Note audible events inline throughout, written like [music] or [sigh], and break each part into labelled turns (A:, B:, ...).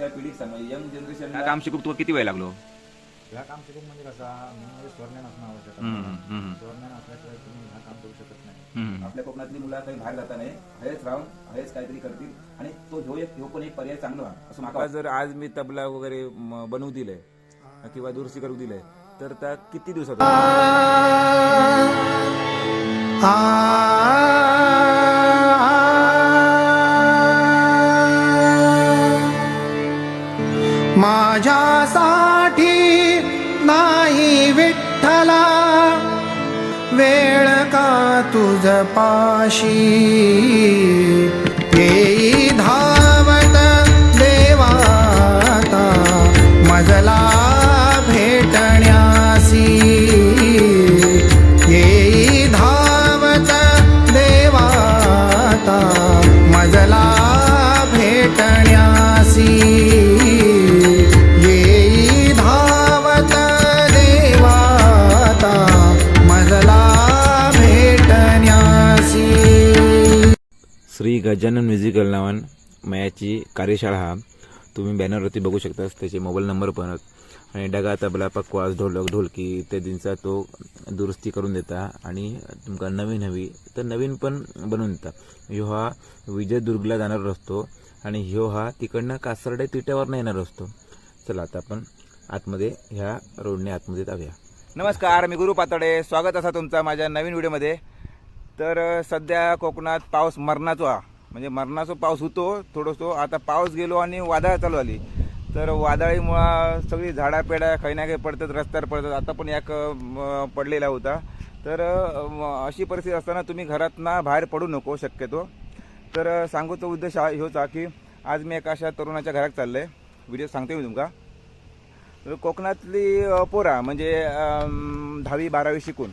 A: त्या पिढीक सांग यंग
B: ह्या
A: जनरेशन
B: काम शिकूक तुका किती वेळ लागलो?
C: ह्या काम शिकून म्हणजे कसा म्हणजे स्वर्णन असणं आवश्यक आहे स्वर्णन असल्याशिवाय तुम्ही ह्या काम करू शकत नाही.
A: आपल्या कोकणातली मुलं काही बाहेर जाता नाही हेच राहून हेच काहीतरी करतील. आणि तो ह्यो एक ह्यो पण एक पर्याय चांगला. असं माका जर आज मी तबला वगैरे बनवू दिले किंवा दुरुस्ती करू दिले तर त्या किती दिवसात
D: तुझ
B: गजानन म्युझिकल नावान मयाची कार्यशाळा हा. तुम्ही बॅनरवरती बघू शकता त्याचे मोबाईल नंबर पण. आणि डगा तबला पकवास ढोलक ढोलकी इत्यादींचा तो दुरुस्ती करून देता. आणि तुमका नवीन हवी तर नवीन पण बनवून देता. ह्यो हा विजयदुर्गला जाणार असतो आणि ह्यो हा तिकडनं कासरडे तिट्यावर येणार असतो चला आता आपण आतमध्ये ह्या रोडने आतमध्ये जाऊया. नमस्कार मी गुरु पातडे स्वागत असा तुमचा माझ्या नवीन व्हिडिओमध्ये तर सध्या कोकणात पाऊस मरणाचो हा. म्हणजे मरणाचो पाऊस होतो थोडंसो आता पाऊस गेलो आणि वादळ चालू आली. तर वादळीमुळं सगळी झाडा पेड्या काही ना काही पडतात रस्त्यावर पडतात. आता पण एक पडलेला होता. तर अशी परिस्थिती असताना तुम्ही घरातना बाहेर पडू नको शक्यतो. तर सांगूचा उद्देश हा ह्योच हा की आज मी एका अशा तरुणाच्या घरात चाललंय. व्हिडिओ सांगते मी तुमका. कोकणातली पोरा म्हणजे दहावी बारावी शिकून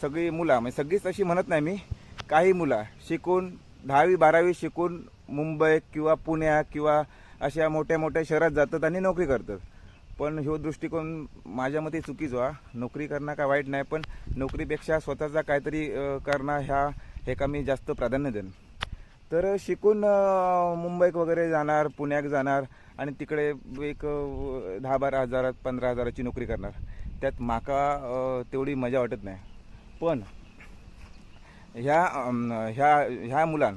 B: सगळी मुलं म्हणजे सगळीच अशी म्हणत नाही मी काही मुलं शिकून दहावी बारावी शिकून मुंबई किंवा पुण्या किंवा अशा मोठ्या मोठ्या शहरात जातात आणि नोकरी करतात. पण ह्यो दृष्टिकोन माझ्या मते चुकीचो हा. नोकरी करणं काय वाईट नाही पण नोकरीपेक्षा स्वतःचा काहीतरी करणं ह्या हे का मी जास्त प्राधान्य देईन. तर शिकून मुंबईक मुंबईत वगैरे जाणार पुण्यात जाणार आणि तिकडे एक दहा बारा हजारात पंधरा हजाराची नोकरी करणार. त्यात माका तेवढी मजा वाटत नाही. पण ह्या ह्या ह्या मुलां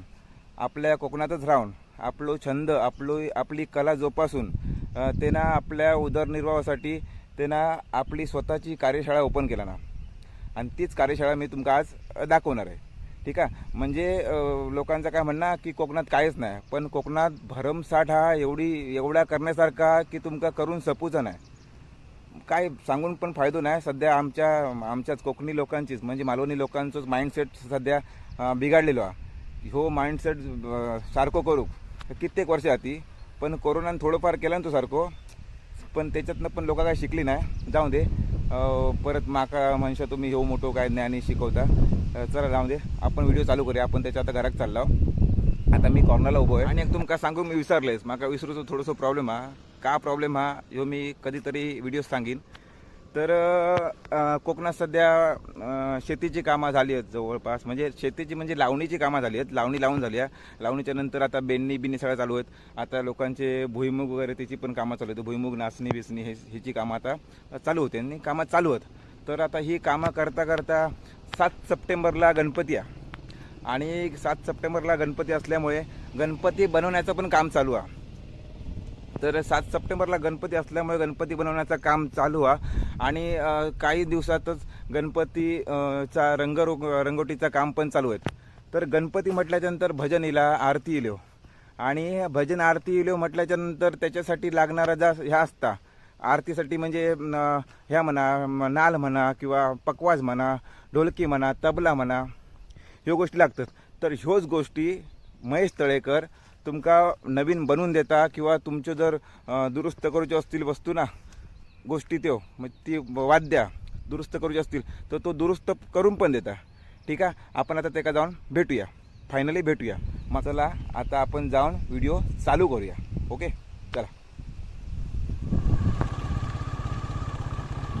B: आपल्या कोकणातच राहून आपलो छंद आपलो आपली कला जोपासून त्यांना आपल्या उदरनिर्वाहासाठी त्यांना आपली स्वतःची कार्यशाळा ओपन केला ना. आणि तीच कार्यशाळा मी तुमका आज दाखवणार आहे. ठीक आहे? म्हणजे लोकांचं काय म्हणणं की कोकणात काहीच नाही पण कोकणात भरमसाठ हा एवढी एवढा करण्यासारखा की तुमका करून सपूचा नाही. काय सांगून पण फायदो नाही. सध्या आमच्या आमच्याच कोकणी लोकांचीच म्हणजे मालवणी लोकांचंच माइंडसेट सध्या बिघाडलेलो हा आहे माइंडसेट सारखो करूक कित्येक वर्ष आती पण कोरोनानं थोडंफार केला ना तो सारखो. पण त्याच्यातनं पण लोक काय शिकली नाही. जाऊ दे. परत माका म्हणशा तुम्ही हो मोठो काय ज्ञानी शिकवता. चला जाऊ दे. आपण व्हिडिओ चालू करूया. आपण त्याच्या आता घरात चाललो आता मी कॉर्नरला उभो आहे. आणि एक तुमका सांगू मी विसरलेस माका विसरूचो थोडंसं प्रॉब्लेम हा. का प्रॉब्लेम हा ह्यो मी कधीतरी व्हिडिओ सांगेन. तर कोकणात सध्या शेतीची कामं झाली आहेत जवळपास. म्हणजे शेतीची म्हणजे लावणीची कामं झाली आहेत. लावणी लावून झाली आहे. लावणीच्या नंतर आता बेंडणी बिन्नी सगळ्या चालू आहेत. आता लोकांचे भुईमुग वगैरे त्याची पण कामं चालू आहेत. भुईमुग नाचणी बिसणी हे ह्याची कामं आता चालू होते. आणि कामं चालू आहेत. तर आता ही कामं करता करता सात सप्टेंबरला गणपती आहे. आणि सात सप्टेंबरला गणपती असल्यामुळे गणपती बनवण्याचं पण काम चालू आहे. तर सात सप्टेंबरला गणपती असल्यामुळे गणपती बनवण्याचं काम चालू आहे आणि काही दिवसातच गणपतीचा रंगरो रंगोटीचं काम पण चालू आहे तर गणपती म्हटल्याच्यानंतर भजन इला आरती इलो आणि भजन आरती इलो म्हटल्याच्यानंतर त्याच्यासाठी लागणारा जा ह्या असता. आरतीसाठी म्हणजे ह्या म्हणा नाल म्हणा किंवा पकवाज म्हणा ढोलकी म्हणा तबला म्हणा ह्यो गोष्टी लागतात. तर ह्योच गोष्टी महेश तळेकर तुमका नवीन बनवून देता किंवा तुमचे जर दुरुस्त करूचे असतील वस्तू ना गोष्टी त्यो मग ती वाद्या दुरुस्त करूचे असतील तर तो दुरुस्त करून पण देता. ठीक आहे? आपण आता त्याका जाऊन भेटूया. फायनली भेटूया. मग चला आता आपण जाऊन व्हिडिओ चालू करूया. ओके चला.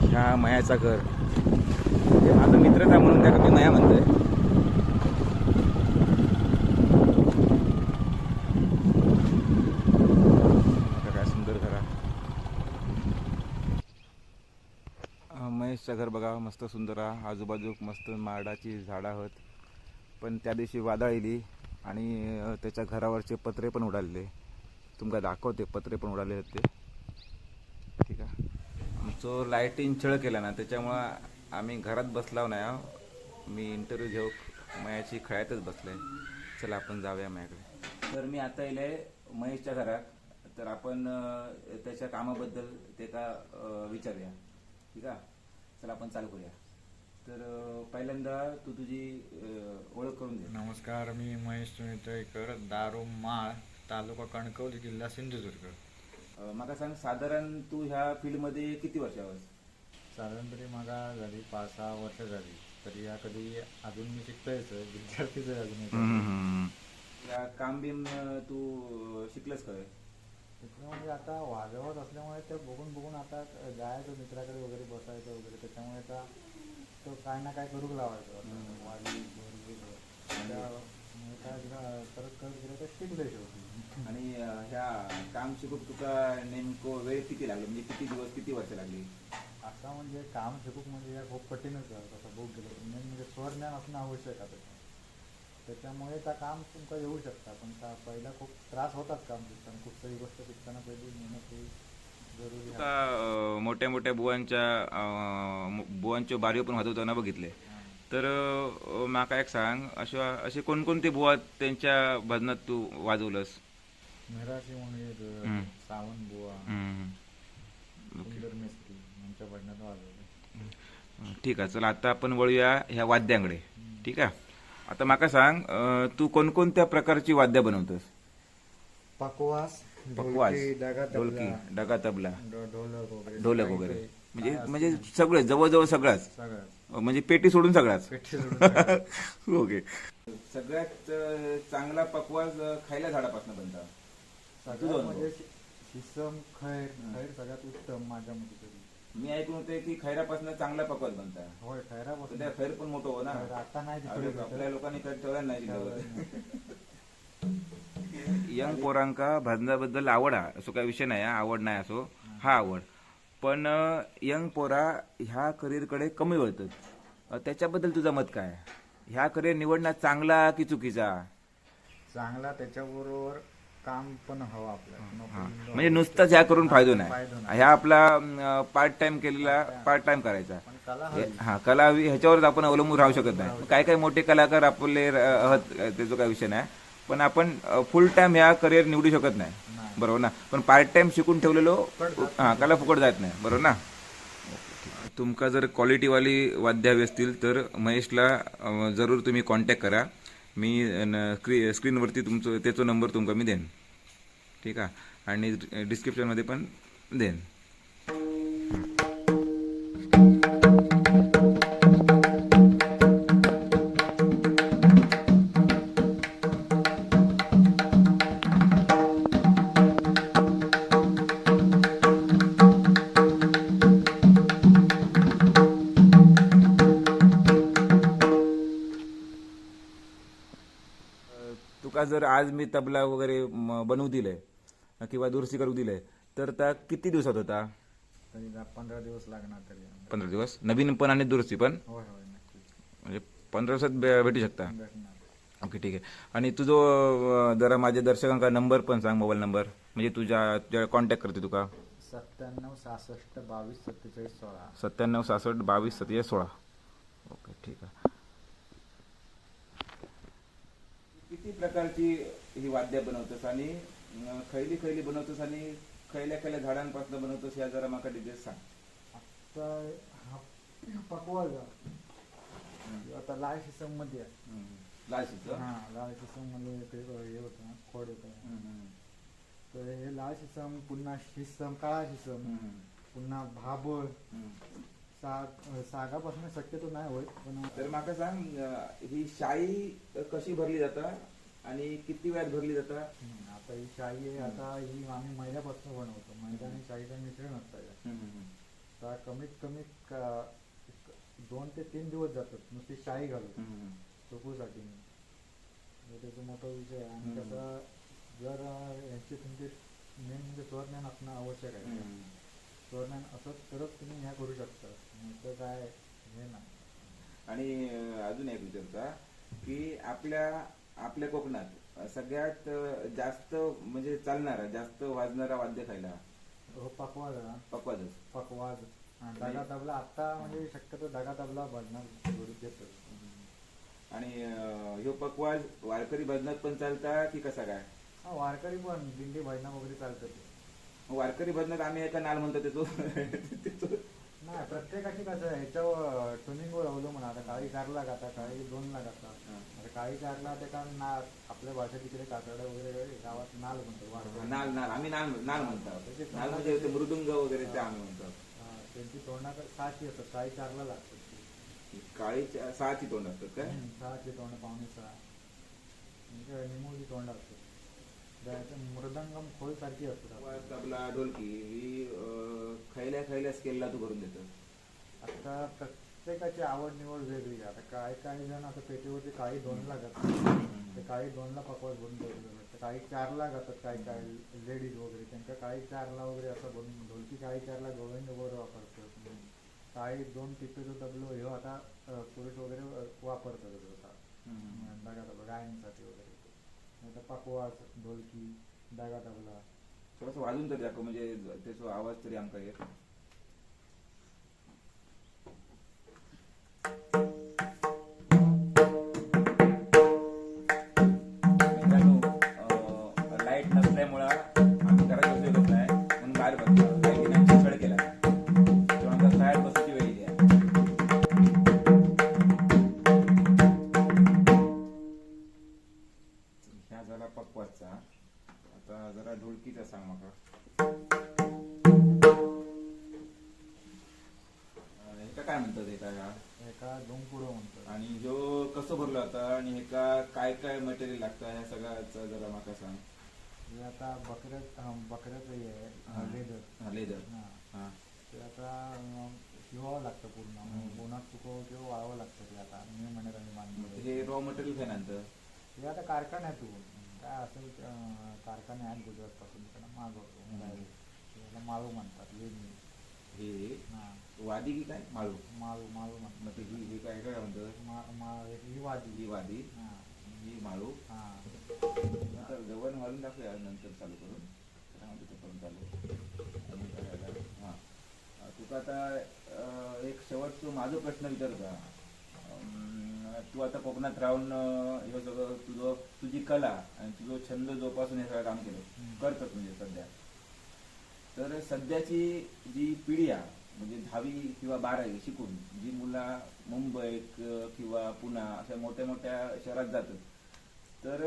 B: ह्या मयाचा घर. म्हणजे माझा मित्रच आहे म्हणून त्या मी मया म्हणतोय. आजचा घर बघा मस्त सुंदर आहे. आजूबाजू मस्त माडाची झाडं आहेत. पण त्या दिवशी वादळ येली आणि त्याच्या घरावरचे पत्रे पण उडाले. तुमका दाखवते पत्रे पण उडाले होते ठीक आहे. आमचं लाईटिंग छळ केला ना त्याच्यामुळं आम्ही घरात बसलाव नाही आहो. मी इंटरव्ह्यू घेऊ मयाची खळ्यातच बसले चला आपण जाऊया माझ्याकडे तर मी आता येईल महेशच्या घरात. तर आपण त्याच्या कामाबद्दल ते का विचारूया. ठीक आहे? चला आपण चालू करूया. तर पहिल्यांदा तू तुझी ओळख करून दे.
C: नमस्कार मी महेश सुनीतकर दारू माळ तालुका कणकवली जिल्हा सिंधुदुर्ग.
B: मला सांग साधारण तू ह्या फील्डमध्ये किती वर्षावर
C: साधारण तरी मला झाली पाच सहा वर्ष झाली. तरी या कधी अजून मी शिकतोयच विद्यार्थीच आहे अजून.
B: या काम बिम तू अं, शिकलंस काय
C: म्हणजे आता वाजवत असल्यामुळे ते बघून बघून आता जायचं मित्राकडे वगैरे बसायचं वगैरे. त्याच्यामुळे आता तो काय ना काय करू लावायचं. आता वाजवी, काय करत करत गेलं तर शिकले शेवटी. [laughs]
B: आणि ह्या काम शिकून तुका नेमकं वेळ किती लागला? म्हणजे किती दिवस किती वर्ष लागली?
C: आता म्हणजे काम शिकूक म्हणजे या खूप कठीणच आहे. तसं बघ गेलं. तर मेन म्हणजे स्वरज्ञान असणं आवश्यक आहे त्याच्यात. त्याच्यामुळे त्या काम तुमका येऊ शकता. पण त्या पहिला खूप त्रास होतात काम शिकताना. कुठलीही गोष्ट शिकताना पहिली मेहनत ही जरुरी
B: अं, मोठ्या मोठ्या बुवांच्या अं, मु- बुवांचे बारीव पण वाजवताना बघितले. तर अं, माका एक सांग अशा असे कोणकोणते बुवा त्यांच्या भजनात तू वाजवलंस?
C: मिराशी म्हणून. सावंत बुवा
B: हम्म.
C: सुंदर मेस्त्री यांच्या भजनात वाजवले.
B: ठीक आहे चला आता आपण वळूया ह्या वाद्यांकडे. ठीक आहे? आता माका सांग तू कोणकोणत्या प्रकारची वाद्य बनवतोस?
C: पकवास
B: पकवास
C: ढोलकी, डगा
B: ढोलकी
C: तबला,
B: डगा तबला.
C: ढो- ढोलक वगैरे
B: म्हणजे म्हणजे सगळं जवळजवळ सगळंच?
C: सगळं
B: म्हणजे पेटी सोडून सगळाच?
C: पेटी सोडून [laughs] सगळं.
B: ओके. सगळ्यात चांगला पकवास खायला झाडापासून बनता.
C: म्हणजे शिसम खैर खैर सगळ्यात उत्तम माझ्या मते तरी.
B: मी ऐकून होते की खैरापासून चांगला पकवास बनता.
C: होय खैरापासून.
B: सध्या खैर पण मोठं हो ना
C: खैर आता नाही
B: अरे, आपल्या लोकांनी खैर ठेवला नाही. [laughs] यंग पोरांका भजनाबद्दल आवड आहे असो काही विषय नाही हा, आवड नाही असो. हा आवड. पण अं, यंग पोरा ह्या करिअरकडे कमी वळतात. अं, त्याच्याबद्दल तुझं मत काय? ह्या करिअर निवडणं चांगला की चुकीचा?
C: चांगला त्याच्याबरोबर काम पण हवं आपल्याला. नोकरी.
B: म्हणजे नुसतंच ह्या करून फायदो
C: फायदो
B: नाही. ह्या आपला पार्ट टाइम केलेला पार्ट टाइम करायचा.
C: पण कला
B: हे-
C: हवी.
B: हा कला हवी ह्याच्यावरच आपण अवलंबून राहू शकत नाही. काय काय मोठे कलाकार आपले आहात त्याचा काही विषय नाही. पण आपण फुल टाइम ह्या करिअर निवडू शकत नाही.
C: नाही.
B: बरोबर ना? पण पार्ट टाइम शिकून ठेवलेलो हा कला फुकट जात नाही. बरोबर ना? तुमका जर क्वालिटीवाली वाद्य हवी असतील तर महेशला अं, जरूर तुम्ही कॉन्टॅक्ट करा. मी न- स्क्री स्क्रीनवरती तुमचं त्याचा नंबर तुमका मी देईन. ठीक आहे? आणि डिस्क्रिप्शनमध्ये पण देईन. जर आज मी तबला वगैरे बनवू दिलंय किंवा दुरुस्ती करू दिलंय. तर त्या किती दिवसात होता?
C: पंधरा दिवस लागणार तरी.
B: पंधरा दिवस? नवीन पण आणि दुरुस्ती पण? म्हणजे पंधरा दिवसात भेटू शकता? ओके ठीक आहे. आणि तुझं जरा माझ्या दर्शकांका नंबर पण सांग मोबाईल नंबर. म्हणजे तुझ्या तुझ्या कॉन्टॅक्ट करते तुका
C: सत्त्याण्णव सहासष्ट बावीस सत्तेचाळीस सोळा.
B: सत्त्याण्णव सहासष्ट बावीस सत्तेचाळीस सोळा. ओके ठीक आहे. किती प्रकारची ही वाद्य बनवतोस आणि खैली खैली बनवतोस आणि खैल्या खैल्या झाडांपासून बनवतोस या जरा माका डिटेल्स सांग.
C: आता हा पकवा आता लाल शिसममध्ये.
B: लाल शिचं?
C: हा लाल शिसममध्ये ते हे होतं ना, खोड होतं. तर हे लाल शिसम पुन्हा शिसम काळा शिसम पुन्हा भाबळ. साग सागापासून शक्यतो नाही होत पण
B: तर माका सांग ही शाई कशी भरली जाता? आणि किती वेळात भरली जाता?
C: हम्म, आता ही शाई आहे आता ही आम्ही मैद्यापासून बनवतो. मैदा आणि शाईचं मिश्रण असतं यात. तर कमीत कमी क- दोन ते तीन दिवस जातात नुसती शाई घालून. चोकूसाठी हे त्याचा मोठा विषय आहे. आणि
B: हम्म.
C: कसं जर अं, यांची तुमची मेन म्हणजे स्वज्ञान असणं आवश्यक आहे. एक्सपेरिमेंट असं करत तुम्ही ह्या करू शकता. नाही तर काय हे नाही.
B: आणि अं, अजून एक विचारता की आपल्या आपल्या कोकणात. सगळ्यात जास्त म्हणजे चालणारा जास्त वाजणारा वाद्य खायला?
C: हो पकवाज हा.
B: पकवाजच.
C: पकवाज. हा, डगा तबला. आता म्हणजे शक्यतो डगा तबला भजनात येतो
B: आणि अं, ह्यो पकवाज वारकरी भजनात पण चालता की कसा काय?
C: हा वारकरी पण दिंडी भजना वगैरे चालतं ते.
B: वारकरी भजनात आम्ही एका नाल म्हणतो त्याचो [laughs] त्याचो-
C: नाही प्रत्येकाची कसं आहे ह्याच्यावर ट्युनिंगवर अवलंबून आता काही चारला गाता काही दोनला गातात
B: हा.
C: आता काही चारला ते कारण ना आपल्या भाषा तिकडे कातडा वगैरे गावात नाल म्हणतो.
B: नाल नाल. आम्ही नाल नाल म्हणतो. नाल म्हणजे ते मृदुंग वगैरे ते आम्ही म्हणतो.
C: हा, त्यांची तोंडात सहाची असतात काही चारला लागतात.
B: काळी सहाची तोंड असतात काय
C: सहाची तोंड पावणे सहा. म्हणजे निमोजी तोंड असतात. त्याचं मृदंगम खोल सारखी असतात
B: तबला ढोलकी ही खयल्या खयल्या स्केलला तू भरून देतो.
C: आता प्रत्येकाची आवड निवड वेगळी आहे. आता काही काही जण आता पेटीवरती काही दोनला गातात ते काही दोनला बनवून ठेवलेलं तर काही चारला गातात काही काही लेडीज वगैरे. त्यांना काही चारला वगैरे असं बनवून ढोलकी काही चारला गोविंद वगैरे वापरतात. काही दोन टिपेचं तबलो हे आता पुरुष वगैरे वापरतात. तबला गायनसाठी वगैरे. नाही तर ढोलकी दागा तबला.
B: थोडस वाजून तरी दाखव म्हणजे त्याचा आवाज तरी आमका येत लाइट नसल्यामुळं सांग हे आता
C: बकऱ्यात हा, बकऱ्याचं हे. आहे लेदर.
B: हा लेदर.
C: हा. ते आता शिवावं लागतं पूर्ण. उन्हात सुकवं किंवा वाळवावं लागतं ते आता मे महिन्यात आम्ही बांधतो
B: हे रॉ मटेरियल काय नंतर
C: हे आता काय असेल ते, अं, कारखाने आहेत गुजरात पासून त्यांना मागवतो. माळू म्हणतात लेणी
B: हे
C: हा.
B: वादी की काय? माळू.
C: माळू माळू म्हणतात.
B: ही हे काय काय म्हणतात
C: ही वादी.
B: ही वादी.
C: हा.
B: ही माळू.
C: हा.
B: घालून दाखवूया नंतर चालू करून काय म्हणतो ते पण चालू? हा. तुका आता एक शेवटचं माझा प्रश्न विचारता तू आता कोकणात राहून हे सगळं तुझं तुझी कला आणि तुझं छंद जोपासून हे सगळं काम केलं. करतोच म्हणजे सध्या. तर सध्याची जी पिढी आहे म्हणजे दहावी किंवा बारावी शिकून जी मुलं मुंबईत अं, किंवा पुणा अशा मोठ्या मोठ्या शहरात जातात तर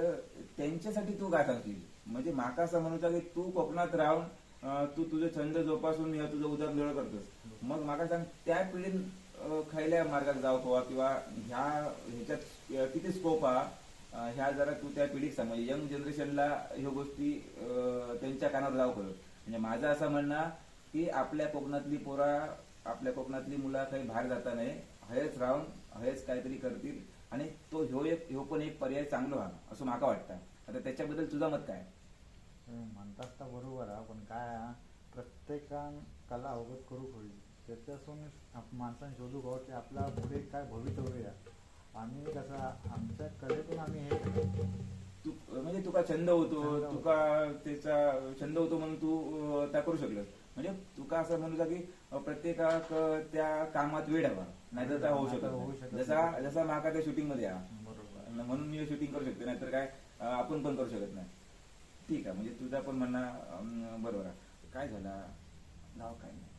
B: त्यांच्यासाठी तू काय सांगशील म्हणजे माका असं म्हणूचा की तू कोकणात राहून तू तुझे छंद जोपासून तुझं उदरनिर्वाह करतोस. मग माका सांग त्या पिढीन खयल्या मार्गात जाऊ किंवा किंवा ह्या ह्याच्यात किती स्कोप हा ह्या जरा तू त्या पिढीक सांग. म्हणजे यंग जनरेशनला ह्या गोष्टी त्यांच्या कानावर जाऊ करत म्हणजे माझं असं म्हणणं की आपल्या कोकणातली पोरा आपल्या कोकणातली मुलं काही बाहेर जाता नाही हयच राहून हयच काहीतरी करतील. आणि तो ह्यो एक ह्यो पण एक पर्याय चांगला व्हा असं माका वाटतं. आता त्याच्याबद्दल तुझं मत काय?
C: म्हणतात तर बरोबर आहे पण काय प्रत्येकान कला अवगत करू होईल त्याच्यासून माणसाने शोधू हवं की आपला पुढे काय भवितव्य आहे. आम्ही कसं आमच्या कलेतून आम्ही हे.
B: तू म्हणजे तुका छंद होतो. तुका त्याचा छंद होतो म्हणून तू त्या करू शकलस. म्हणजे तुका असं म्हणू का प्रत्येकाक त्या कामात वेळ हवा. नाहीतर त्या होऊ शकत. जसा जसा माका त्या शूटिंगमध्ये हा
C: बरोबर.
B: म्हणून मी शूटिंग करू शकते नाहीतर काय आपण पण करू शकत नाही. ठीक आहे म्हणजे तुझा पण म्हणणं बरोबर आहे. काय झाला? गाव काय नाही.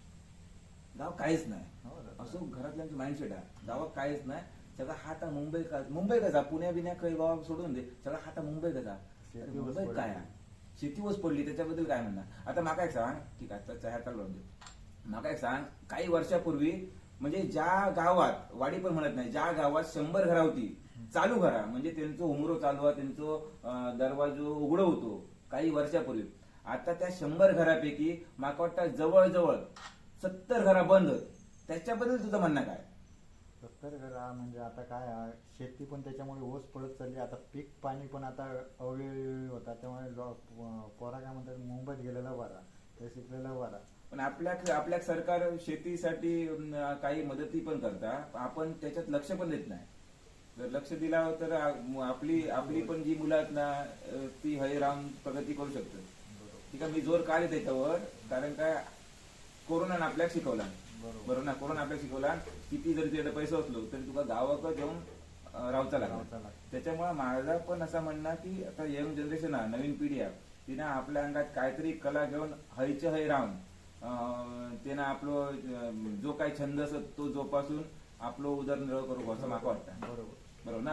B: गाव काहीच नाही.
C: हो.
B: असो घरातल्यांचं माइंडसेट आहे. गावात काहीच नाही. सगळा हा आता मुंबई का मुंबई कसा? पुण्या बिण्या काही गावा सोडून दे. सगळा हा आता मुंबई कसा? मुंबई काय
C: पडली.
B: आहे? शेती वच पडली. त्याच्याबद्दल काय म्हणणार आता माका एक सांग. ठीक आहे चहा चालू दे माका एक सांग. काही वर्षापूर्वी म्हणजे ज्या गावात वाडी पण म्हणत नाही ज्या गावात शंभर घरा होती चालू घरा. म्हणजे त्यांचं उमरो चालू आहे त्यांचं दरवाजो उघडं होतो काही वर्षापूर्वी. आता त्या शंभर घरापैकी माका वाटतं जवळजवळ सत्तर घरा बंद. त्याच्याबद्दल तुझं म्हणणं काय?
C: सत्तर घरा म्हणजे आता काय आहे, शेती पण त्याच्यामुळे ओस पडत चालली. आता पीक पाणी पण आता अवेळी होता त्यामुळे लो- पोरा काय म्हणतात मुंबईत गेलेला बरा ते शिकलेला बरा
B: पण आपल्या आपल्या सरकार शेतीसाठी काही मदती पण करता. आपण त्याच्यात लक्ष पण देत नाही. जर लक्ष दिला तर आपली आपली पण जी मुलं आहेत ना ती हय राहून प्रगती करू शकतात. ठीक आहे मी जोर का देते त्याच्यावर कारण काय कोरोनानं आपल्याला शिकवला. बरोबर. ना? कोरोना आपल्याला शिकवला. किती जरी तुझ्याकडे पैसे असलो तरी तुका गावाकडे जाऊन रावचा लागला. त्याच्यामुळे माझा पण असं म्हणणं की आता यंग जनरेशन आहे नवीन पिढी आहे तिने आपल्या अंगात काहीतरी कला घेऊन हयचे हय अं, तिनं आपलं जो काही छंद असत तो जोपासून आपलं उदरनिर्वाह करू असं मला वाटतं.
C: बरोबर.
B: बरोबर ना?